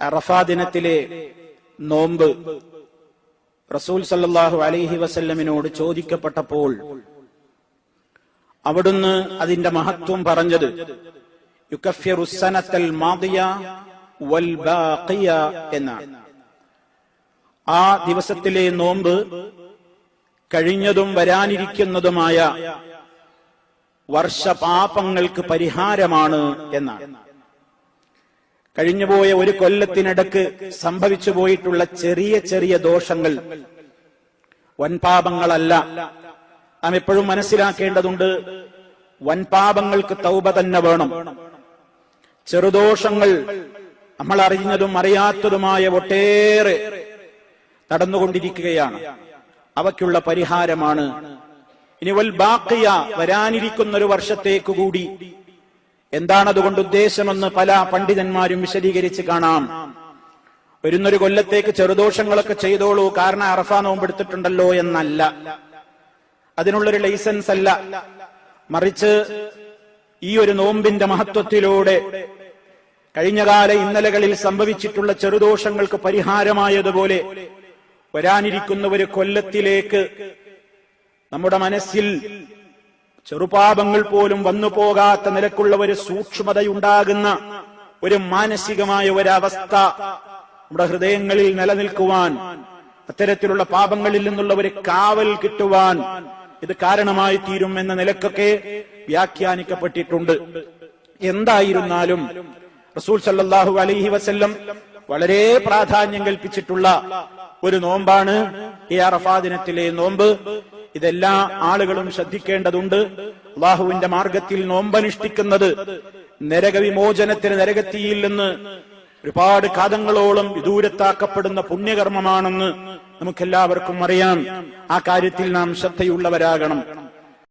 അറഫാ ദിനത്തിലെ നോമ്പ് റസൂൽ സല്ലാഹു അലൈഹി വസല്ലമിനോട് ചോദിക്കപ്പെട്ടപ്പോൾ അവിടുന്ന് അതിന്റെ മഹത്വം പറഞ്ഞത് വൽ ബാഖിയ എന്നാണ്. ആ ദിവസത്തിലെ നോമ്പ് കഴിഞ്ഞതും വരാനിരിക്കുന്നതുമായ വർഷപാപങ്ങൾക്ക് പരിഹാരമാണ് എന്നാണ്. കഴിഞ്ഞുപോയ ഒരു കൊല്ലത്തിനിടക്ക് സംഭവിച്ചു പോയിട്ടുള്ള ചെറിയ ചെറിയ ദോഷങ്ങൾ വൻപാപങ്ങളല്ല നാം എപ്പോഴും മനസ്സിലാക്കേണ്ടതുണ്ട് വൻപാപങ്ങൾക്ക് തൗബ തന്നെ വേണം. ചെറുദോഷങ്ങൾ നമ്മൾ അറിഞ്ഞതും അറിയാത്തതുമായ ഒട്ടേറെ നടന്നുകൊണ്ടിരിക്കുകയാണ്. അവയ്ക്കുള്ള പരിഹാരമാണ്. ഇനി വൽ ബാക്കിയ വരാനിരിക്കുന്ന ഒരു വർഷത്തേക്ക് കൂടി എന്താണ് അതുകൊണ്ട് ഉദ്ദേശമെന്ന് പല പണ്ഡിതന്മാരും വിശദീകരിച്ച് കാണാം. വരുന്നൊരു കൊല്ലത്തേക്ക് ചെറുദോഷങ്ങളൊക്കെ ചെയ്തോളൂ കാരണം അറഫ നോമ്പെടുത്തിട്ടുണ്ടല്ലോ എന്നല്ല. അതിനുള്ളൊരു ലൈസൻസ് അല്ല. മറിച്ച് ഈ ഒരു നോമ്പിന്റെ മഹത്വത്തിലൂടെ കഴിഞ്ഞകാല ഇന്നലകളിൽ സംഭവിച്ചിട്ടുള്ള ചെറുദോഷങ്ങൾക്ക് പരിഹാരമായതുപോലെ വരാനിരിക്കുന്ന ഒരു കൊല്ലത്തിലേക്ക് നമ്മുടെ മനസ്സിൽ ചെറുപാപങ്ങൾ പോലും വന്നു പോകാത്ത നിലക്കുള്ള ഒരു സൂക്ഷ്മതയുണ്ടാകുന്ന ഒരു മാനസികമായ ഒരവസ്ഥ നമ്മുടെ ഹൃദയങ്ങളിൽ നിലനിൽക്കുവാൻ അത്തരത്തിലുള്ള പാപങ്ങളിൽ നിന്നുള്ള ഒരു കാവൽ കിട്ടുവാൻ ഇത് കാരണമായി തീരും എന്ന നിലക്കൊക്കെ വ്യാഖ്യാനിക്കപ്പെട്ടിട്ടുണ്ട്. എന്തായിരുന്നാലും റസൂൽ സല്ലാഹു അലൈഹി വസല്ലം വളരെ പ്രാധാന്യം കൽപ്പിച്ചിട്ടുള്ള ഒരു നോമ്പാണ് ഈ അറഫാ ദിനത്തിലെ നോമ്പ്. ഇതെല്ലാ ആളുകളും ശ്രദ്ധിക്കേണ്ടതുണ്ട്. അള്ളാഹുവിന്റെ മാർഗത്തിൽ നോമ്പനുഷ്ഠിക്കുന്നത് നരകവിമോചനത്തിന് നരകത്തിയിൽ നിന്ന് ഒരുപാട് കാതങ്ങളോളം വിദൂരത്താക്കപ്പെടുന്ന പുണ്യകർമ്മമാണെന്ന് നമുക്കെല്ലാവർക്കും അറിയാം. ആ കാര്യത്തിൽ നാം ശ്രദ്ധയുള്ളവരാകണം.